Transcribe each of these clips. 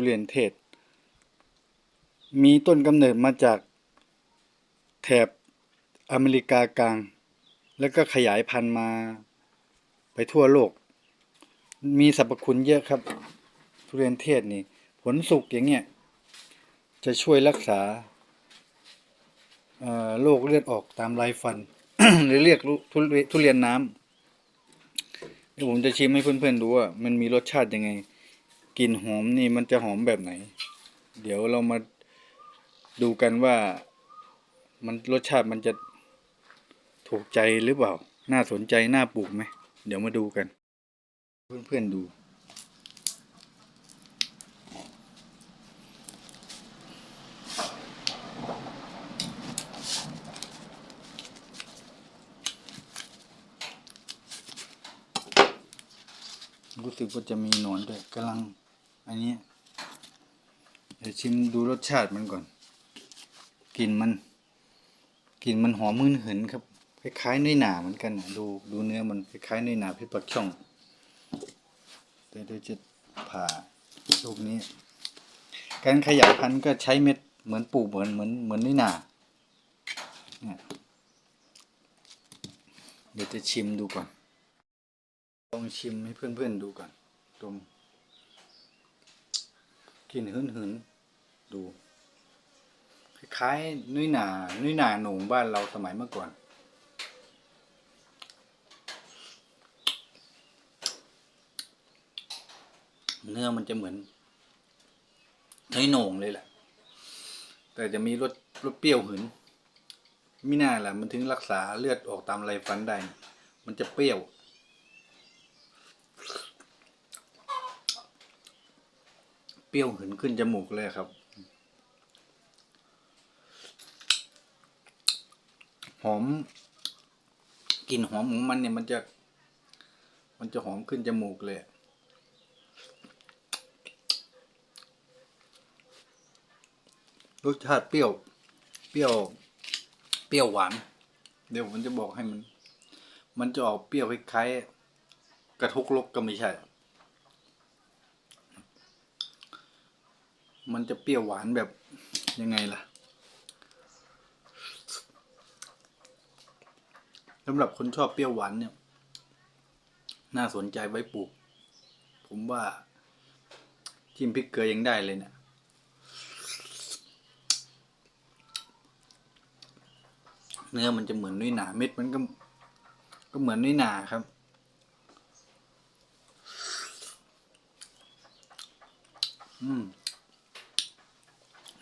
ทุเรียนเทศ มีต้นกำเนิดมาจากแถบอเมริกากลาง แล้วก็ขยายพันธุ์มาไปทั่วโลก มีสรรพคุณเยอะครับ ทุเรียนเทศนี่ ผลสุกอย่างเงี้ย จะช่วยรักษาโรคเลือดออกตามลายฟัน หรือเรียกทุเรียนทุเรียนน้ำเดี๋ยวผมจะชิมให้เพื่อนๆดูว่ามันมีรสชาติยังไง กลิ่นหอมนี่มันจะหอมแบบไหน เดี๋ยวเรามาดูกันว่ามันรสชาติมันจะถูกใจหรือเปล่า น่าสนใจ น่าปลูกไหม เดี๋ยวมาดูกัน เพื่อนๆดูรู้สึกว่าจะมีหนอนด้วยกำลัง อันนี้ เดี๋ยวชิมดูรสชาติมันก่อนกลิ่นมันกลิ่นมันหอมมืนหืนครับคล้ายๆเนื้อหนาเหมือนกันนะดูดูเนื้อมันคล้ายๆเนื้อหนาเพชรปักช่องแต่เดี๋ยวจะผ่าลูกนี้ การขยายพันธุ์ก็ใช้เม็ดเหมือนปลูกเหมือนเหมือนเหมือนเนื้อหนาเดี๋ยวจะชิมดูก่อน ลองชิมให้เพื่อนๆดูก่อนดม กลิ่นหืนหืนดูคล้ายๆนุ้ยหนานุ้ยหนาหนูบ้านเราสมัยเมื่อก่อน เนื้อมันจะเหมือนนุ้ยหนงเลยแหละ แต่จะมีรสรสเปรี้ยวหืนมิน่าแหละมันถึงรักษาเลือดออกตามไรฟันได้ มันจะเปรี้ยว เปรี้ยวหืนขึ้นจมูกเลยครับ หอมกลิ่นหอมของมันเนี่ยมันจะ มันจะหอมขึ้นจมูกเลยรสชาติเปรี้ยว เปรี้ยว เปรี้ยวหวาน เดี๋ยวผมจะบอกให้มัน มันจะออกเปรี้ยวคล้ายๆกระทุกลกก็ไม่ใช่ มันจะเปรี้ยวหวานแบบยังไงล่ะสำหรับคนชอบเปรี้ยวหวานเนี่ย น่าสนใจไว้ปลูก ผมว่าจิ้มพริกเกลือยังได้เลยเนี่ยเนื้อมันจะเหมือนน้ยหนาเม็ดมันก็ก็เหมือนน้ยหนาครับ อืม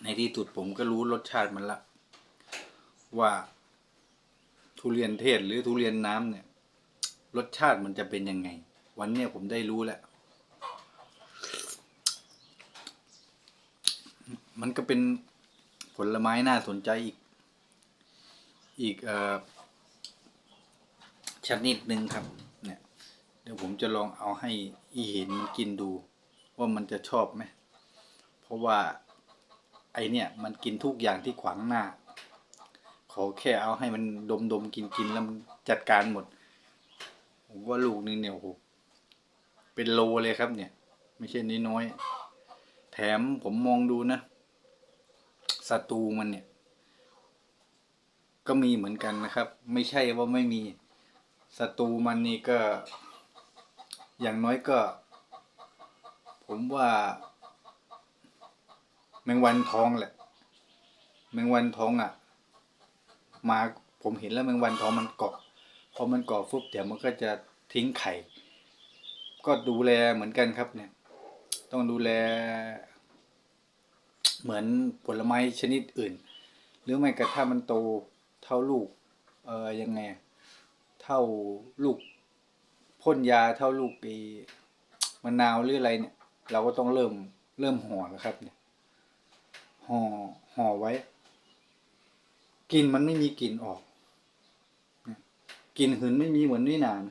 ในที่สุดผมก็รู้รสชาติมันละ ว่าทุเรียนเทศหรือทุเรียนน้ำเนี่ย รสชาติมันจะเป็นยังไง วันเนี้ยผมได้รู้แล้ว มันก็เป็นผลไม้น่าสนใจอีก อีกอ่อชนิดหนึ่งครับ เนี่ย เดี๋ยวผมจะลองเอาให้อีเห็นมันกินดู ว่ามันจะชอบไหม เพราะว่า ไอเนี่ยมันกินทุกอย่างที่ขวางหน้า ขอแค่เอาให้มันดมดมกินกินแล้วจัดการหมด ผมว่าลูกนึงเนี่ยโอ้โหเป็นโลเลยครับ เนี่ย ไม่ใช่น้อยๆแถมผมมองดูนะศัตรูมันเนี่ย ก็มีเหมือนกันนะครับ ไม่ใช่ว่าไม่มีศัตรูมันนี่ก็ อย่างน้อยก็ ผมว่า แมงวันทองแหละ แมงวันทองอะ มาผมเห็นแล้วแมงวันทองมันเกาะพอมันเกาะฟุบเดี๋ยวมันก็จะทิ้งไข่ ก็ดูแลเหมือนกันครับ เนี่ย ต้องดูแล เหมือนผลไม้ชนิดอื่น หรือไม่กระถ้ามันโตเท่าลูก เออยังไง เท่าลูกพ่นยาเท่าลูกไอ้มะนาวหรืออะไรเนี่ย เราก็ต้องเริ่มเริ่มห่อแล้วครับเนี่ย ห่อห่อไว้กลิ่นมันไม่มีกลิ่นออกกลิ่นหืนไม่มีเหมือนนุ้ยหนาน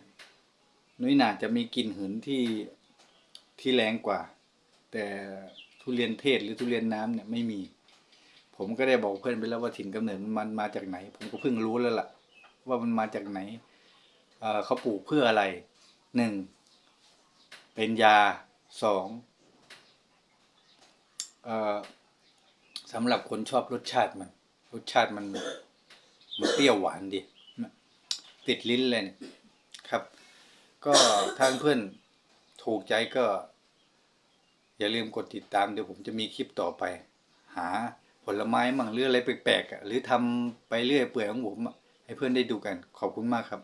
นุ้ยหนาจะมีกลิ่นหืนที่ที่แรงกว่า แต่ทุเรียนเทศหรือทุเรียนน้ำเนี่ยไม่มี ผมก็ได้บอกเพื่อนไปแล้วว่าถิ่นกำเนิดมันมาจากไหน ผมก็เพิ่งรู้แล้วล่ะ ว่ามันมาจากไหนเเขาปลูกเพื่ออะไรหนึ่งเป็นยาสองเอ่อ สำหรับคนชอบรสชาติมัน รสชาติมันมันเปรี้ยวหวานดีติดลิ้นเลยนะครับ ก็ถ้าเพื่อนถูกใจก็ อย่าลืมกดติดตามเดี๋ยวผมจะมีคลิปต่อไป หาผลไม้มั่งหรืออะไรแปลกๆอะหรือทำไปเรื่อยเปื่อยของผมให้เพื่อนได้ดูกัน ขอบคุณมากครับ